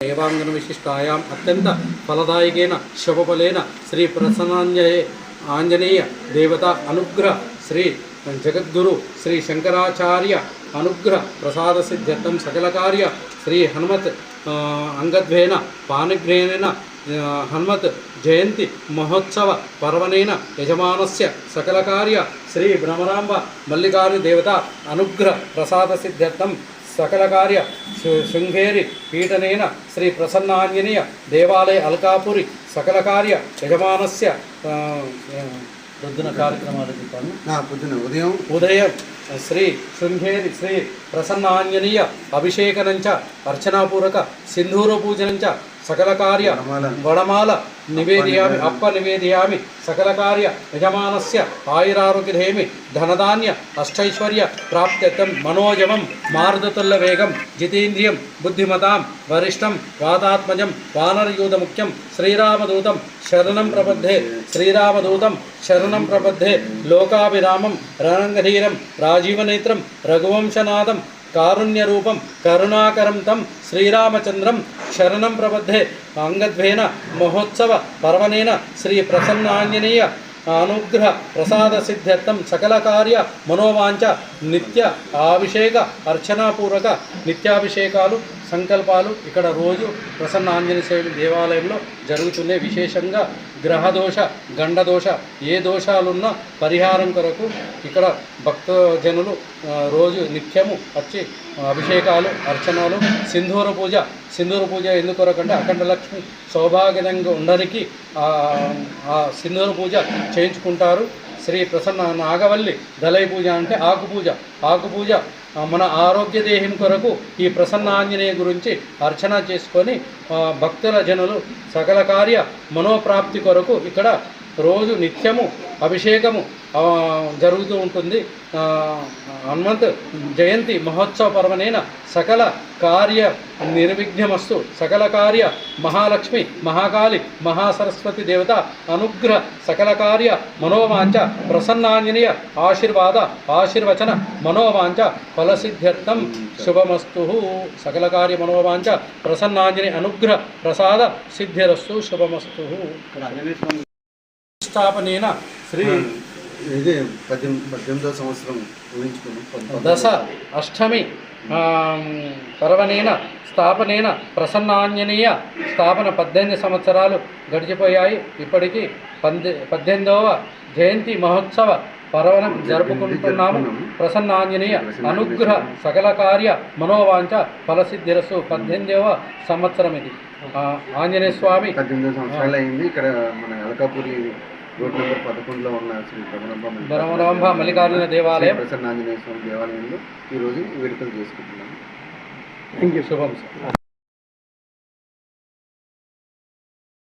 ఏవాంగన విశిష్టాయాం అత్యంత ఫలదాయకేన శుభఫలేన శ్రీ ప్రసన్నాంజయే ఆంజనేయ దేవత అనుగ్రహ శ్రీ జగద్గురు శ్రీ శంకరాచార్య అనుగ్రహ ప్రసాద సిద్ధ్యర్థం సకల కార్య శ్రీ హనుమత్ అంగద్వేన పానగ్రేణ హనుమత్ జయంతి మహోత్సవ పర్వణేన యజమానస్య సకల కార్య శ్రీ భ్రమరాంబ మల్లికార్జున దేవత అనుగ్రహ ప్రసాద సిద్ధ్యర్థం సకల కార్య శృంగేరి పీఠనేన శ్రీ ప్రసన్నాంజనేయ దేవాలయ అల్కాపురి సకల కార్య యజమానస్య పొద్దున కార్యక్రమాలు చెప్పాను నా పొద్దున ఉదయం ఉదయం శ్రీ శృంగేరి శ్రీ ప్రసన్నాంజనేయ అభిషేకనంచ అర్చనాపూర్వక సింధూర పూజనంచ సకల కార్య వనమాల. వడమాల. నివేదయామి అప్ప నివేదయామి. సకల కార్య యజమానస్య ఆయురారోగ్యధేమి. ధనధాన్య అష్టైశ్వర్య ప్రాప్త్యర్థం మనోజమం. మారుదతుల్ల వేగం. జితేంద్రియం బుద్ధిమతాం. వరిష్టం వాతాత్మజం. వానరయూత ముఖ్యం శ్రీరామదూతం. శరణం ప్రబద్ధే. శ్రీరామదూతం. శరణం ప్రబద్ధే. లోకాభిరామం. రణంగధీరం. రాజీవనేత్రం. రఘువంశనాథం. కారుణ్యరూపం కరుణాకరం తం శ్రీరామచంద్రం శరణం ప్రబద్ధే. అంగద్వేన మహోత్సవ పర్వణేన శ్రీ ప్రసన్నాంజనేయ అనుగ్రహ ప్రసాద సిద్ధ్యర్థం సకల కార్య మనోవాంఛ నిత్య అభిషేక అర్చనాపూర్వక నిత్యాభిషేకాలు సంకల్పాలు ఇక్కడ రోజు ప్రసన్న ఆంజనేయ స్వామి దేవాలయంలో జరుగుతున్నాయి విశేషంగా గ్రహదోష గండదోష ఏ దోషాలున్నా పరిహారం కొరకు ఇక్కడ భక్తజనులు రోజు నిత్యము వచ్చి అభిషేకాలు అర్చనలు సింధూర పూజ. సింధూర పూజ ఎందుకొరకంటే అఖండ లక్ష్మి సౌభాగ్యంగా ఉండడానికి ఆ ఆ సింధూర పూజ చేయించుకుంటారు. శ్రీ ప్రసన్న నాగవల్లి దళై పూజ అంటే ఆకు పూజ ఆకు పూజ మన ఆరోగ్య దేహం కొరకు ఈ ప్రసన్న ఆంజనేయ గురించి అర్చన చేసుకొని భక్తుల జనులు సకల కార్య మనోప్రాప్తి కొరకు ఇక్కడ రోజు నిత్యము అభిషేకము జరుగుతూ ఉంటుంది. హనుమంత్ జయంతి మహోత్సవ పర్వనైన సకల కార్య నిర్విఘ్నమస్తు సకల కార్య మహాలక్ష్మి మహాకాళి మహాసరస్వతి దేవత అనుగ్రహ సకల కార్య మనోవాంఛ ప్రసన్నాంజనేయ ఆశీర్వాద ఆశీర్వచన మనోవాంఛ ఫలసిద్ధ్యర్థం శుభమస్తు. సకల కార్య మనోవాంఛ ప్రసన్నాంజనేయ అనుగ్రహ ప్రసాద సిద్ధిరస్సు శుభమస్తు. స్థాపనేన శ్రీ ఇది పద్దెనిమిది పద్దెనిమిదో సంవత్సరం ఊహించుకున్నాం దశ అష్టమి ఆమ్, పర్వణేన స్థాపనేన ప్రసన్నాంజనేయ స్థాపన పద్దెనిమిది సంవత్సరాలు గడిచిపోయాయి. ఇప్పటికీ పంది పద్దెనిమిదవ జయంతి మహోత్సవ పర్వణం జరుపుకుంటున్నాము. ప్రసన్నాంజనేయ అనుగ్రహ సకల కార్య మనోవాంఛ ఫలసిద్ధిరసు. పద్దెనిమిదవ సంవత్సరం ఇది. ఆంజనేయ స్వామి పద్దెనిమిదో సంవత్సరాలు అయింది ఇక్కడ మన అలకాపురి రోడ్ నెంబర్ పదకొండులో ఉన్న శ్రీ బ్రహ్మరాంబ మల్లికార్జున దేవాలయం ప్రసన్న ఆంజనేయ స్వామి దేవాలయంలో ఈరోజు వేడుకలు చేసుకుంటున్నాము. శుభం సార్